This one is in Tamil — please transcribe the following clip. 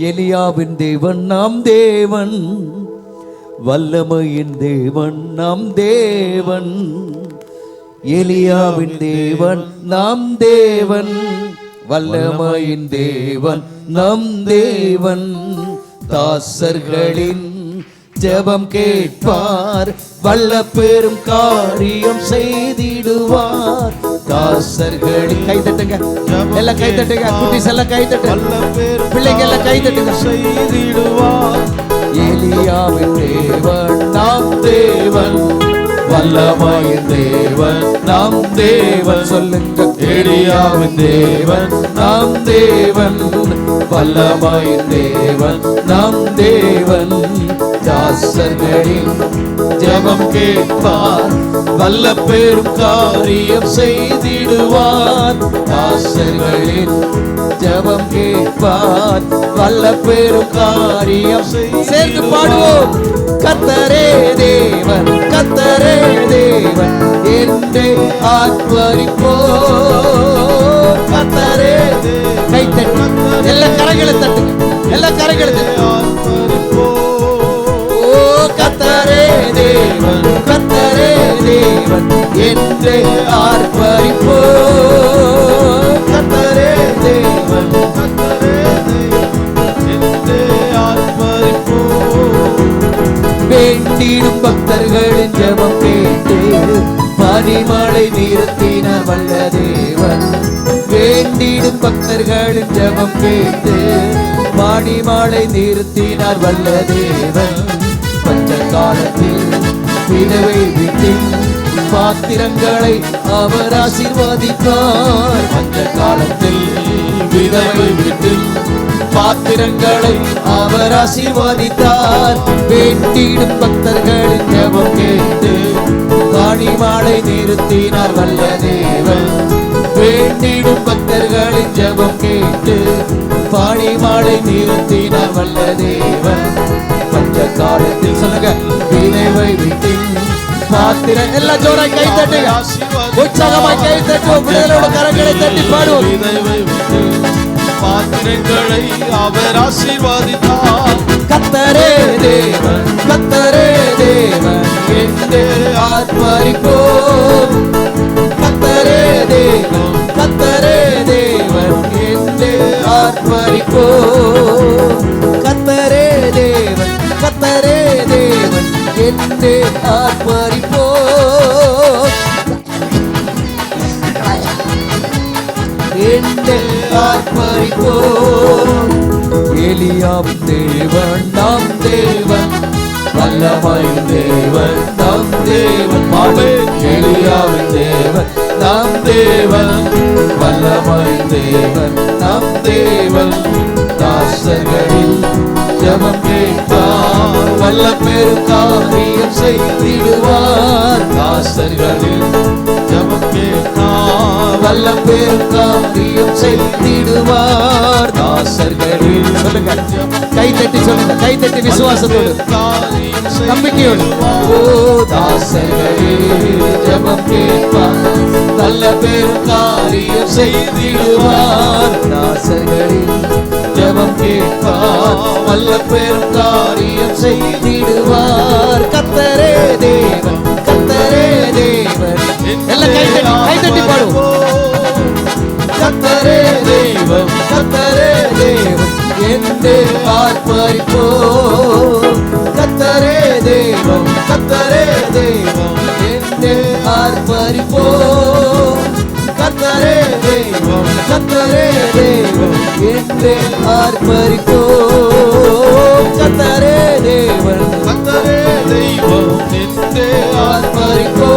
எலியாவின் தேவன் நாம் தேவன். வல்லமையின் தேவன் நாம் தேவன். எலியாவின் தேவன் நாம் தேவன். வல்லமையின் தேவன் நம் தேவன். தாசர்களின் ஜெபம் கேட்பார் வல்ல பெரும் காரியம் செய்திடுவார். தாசர்களின் கை தட்டுங்க. எல்லாம் கை தட்டுங்க. குட்டிஸ் எல்லாம் கை தட்டு. பிள்ளைங்க எல்லாம் கை தட்டுங்க. செய்திடுவார் எலியாவின் தேவன் நாம் தேவன். வல்லமாயின் தேவன் நாம் தேவன். சொல்லுங்க. எலியாவின் தேவன் நாம் தேவன். வல்லமாயின் தேவன் நாம் தேவன். தாசர்களின் ஜபம் கேட்பார். வல்ல பெரும் காரியம் செய்திடுவார். தாசர்களின் ஜெபம் கேட்பார். வல்ல பெரும் காரியம் சேர்ந்து பாடுவோம். கத்தரே தேவன் கத்தரே தேவன் என்று ஆத்வரிப்போ கத்தரே கை தட்டு. எல்லா கரங்களை தட்டுங்க. எல்லா கரங்களை தட்டுங்க. என்று ஆர்ப்பரிப்போ. கத்தரே தேவன் வேண்டிடும் பக்தர்களின் ஜபம் கேட்டு பனிமழை நிறுத்தின வல்ல தேவன். வேண்டிடும் பக்தர்களின் ஜபம் கேட்டு பனிமழை நிறுத்தினார் வல்ல தேவன். பஞ்ச காலத்தில் விதவை பாத்திரங்களை அவர் ஆசீர்வதித்தார் அந்த காலத்தில் விதவை வீட்டில் பாத்திரங்களை அவர் ஆசீர்வதித்தார். வேண்டிடும் பக்தர்களின் ஜபம் கேட்டு காணிமாலை நிறுத்தினார் வல்ல தேவன். வேண்டிடும் பக்தர்களின் ஜபம் கேட்டு பாணிமாலை நிறுத்தினார் வல்ல தேவன். பாத்திர எல்லா ஜோரா கை தட்டுங்க. உற்சாகமாய் கை தட்டுவோம் பிள்ளைகளோட கரங்களை தட்டி பாடுவோம். பாத்திரங்களை அவர் ஆசீர்வதித்தார். கத்தரே தேவன் கத்தரே தேவன் என்று ஆத்மரிப்போம் கத்தரே தேவன் கத்தரே தேவன் என்று ஆத்மரிப்போம் கத்தரே தேவன் கத்தரே தேவன் என்று ஆத்மரிப்போம் ஆர்ப்பரிப்போம் எலியாம் தேவன் நம் தேவன். வல்லமை தேவன் நம் தேவன். பாடு எலியாவின் தேவன் நம் தேவன். வல்லமை தேவன் நம் தேவன். தாசர்களில் ஜபம் கேட்பார். வல்ல பெரும் காரியம் செய்திடுவார். தாசர்களில் ஜபம் கேட்பார். வல்ல பெரும் காரியம் செத்திடுவார் தாசர்களில் சொல்லுங்க. கை தட்டி சொல்லுங்க. கை தட்டி விசுவாசத்தோடு. நம்பிக்கையோடு. ஓ தாசர்களில் ஜபம் கேட்பார். நல்ல பேர் காரியம் செய்திடுவார். தாசர்களில் ஜபம் கேட்பார். நல்ல பேர் காரியம் செய்தி என்று ஆர்ப்பரிப்போ கத்தரே தெய்வம் கத்தரே தெய்வம் என்று ஆர்ப்பரிப்போ கத்தரே தெய்வம் கத்தரே தெய்வம் என்று ஆர்ப்பரிப்போ கத்தரே தேவன் கத்தரே தெய்வம் நின்றே ஆர்ப்பரிப்போ